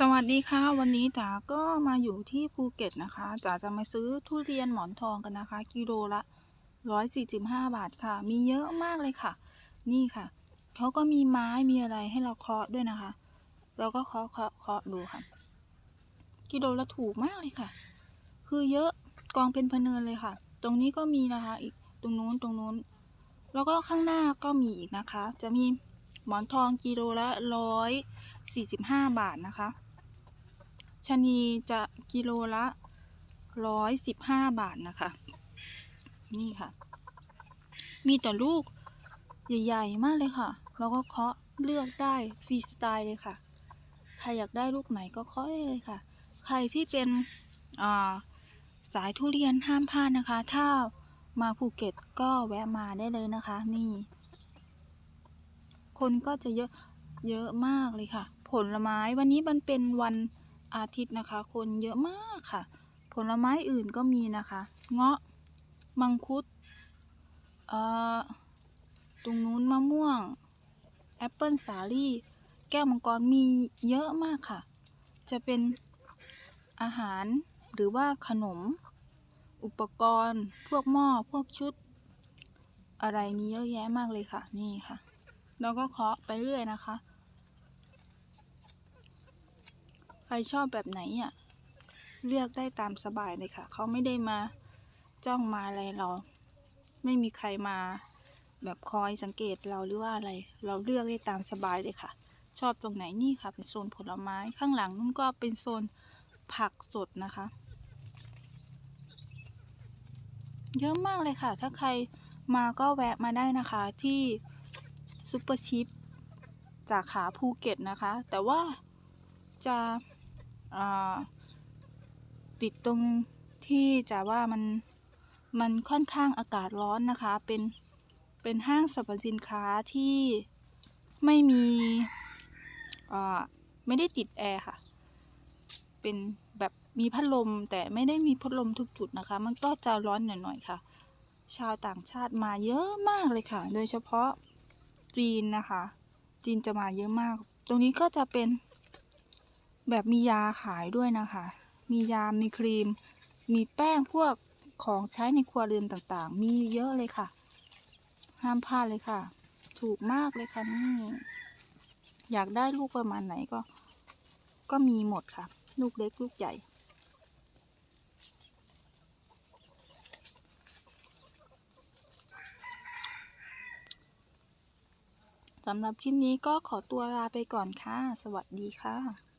สวัสดีค่ะ วันนี้จ๋าก็มาอยู่ที่ภูเก็ตนะคะจ๋าจะมาซื้อทุเรียนหมอนทองกันนะคะ กิโลละร้อยสี่สิบห้าบาทค่ะ มีเยอะมากเลยค่ะ นี่ค่ะเขาก็มีไม้มีอะไรให้เราเคาะด้วยนะคะ เราก็เคาะเคาะเคาะดูค่ะ กิโลละถูกมากเลยค่ะ คือเยอะกองเป็นพะเนินเลยค่ะ ตรงนี้ก็มีนะคะ อีกตรงนู้นตรงนู้น แล้วก็ข้างหน้าก็มีอีกนะคะ จะมีหมอนทองกิโลละร้อย สี่สิบห้าบาทนะคะชะนีจะกิโลละร้อยสิบห้าบาทนะคะ นี่ค่ะ มีแต่ลูกใหญ่ ๆ มากเลยค่ะ แล้วก็เคาะเลือกได้ฟรีสไตล์เลยค่ะ ใครอยากได้ลูกไหนก็เคาะได้เลยค่ะ ใครที่เป็นสายทุเรียนห้ามพลาดนะคะ ถ้ามาภูเก็ตก็แวะมาได้เลยนะคะ นี่ คนก็จะเยอะเยอะมากเลยค่ะ ผลไม้วันนี้มันเป็นวันอาทิตย์นะคะ คนเยอะมากค่ะ ผลไม้อื่นก็มีนะคะ เงาะมังคุดเอ่อตรงนู้นมะม่วงแอปเปิลสาลี่ แก้วมังกรมีเยอะมากค่ะ จะเป็นอาหารหรือว่าขนม อุปกรณ์ พวกหม้อพวกชุด อะไรมีเยอะแยะมากเลยค่ะ นี่ค่ะ แล้วก็เคาะไปเรื่อยนะคะ ใค รชอบแบบไหนอะเลือกได้ตามสบายเลยค่ะ เขาไม่ได้มาจ้องมาอะไรเรา ไม่มีใครมาแบบคอยสังเกตเราหรือว่าอะไร เราเลือกได้ตามสบายเลยค่ะ ชอบตรงไหนนี่ค่ะ เป็นโซนผลไม้ข้างหลังนั่นก็เป็นโซนผักสดนะคะ เยอะมากเลยค่ะ ถ้าใครมาก็แวะมาได้นะคะที่ซุปเปอร์ชิปจากขาภูเก็ตนะคะ แต่ว่าจะ ติดตรงที่จะว่ามันมันค่อนข้างอากาศร้อนนะคะ เป็นเป็นห้างสรรพสินค้าที่ไม่มีไม่ได้ติดแอร์ค่ะ เป็นแบบมีพัดลมแต่ไม่ได้มีพัดลมทุกจุดนะคะ มันก็จะร้อนหน่อยๆค่ะ ชาวต่างชาติมาเยอะมากเลยค่ะ โดยเฉพาะจีนนะคะ จีนจะมาเยอะมาก ตรงนี้ก็จะเป็น แบบมียาขายด้วยนะคะ มียา มีครีม มีแป้งพวกของใช้ในครัวเรือนต่างๆ มีเยอะเลยค่ะ ห้ามพลาดเลยค่ะ ถูกมากเลยค่ะนี่ อยากได้ลูกประมาณไหนก็ ก็มีหมดค่ะ ลูกเล็กลูกใหญ่สำหรับคลิปนี้ก็ขอตัวลาไปก่อนค่ะ สวัสดีค่ะ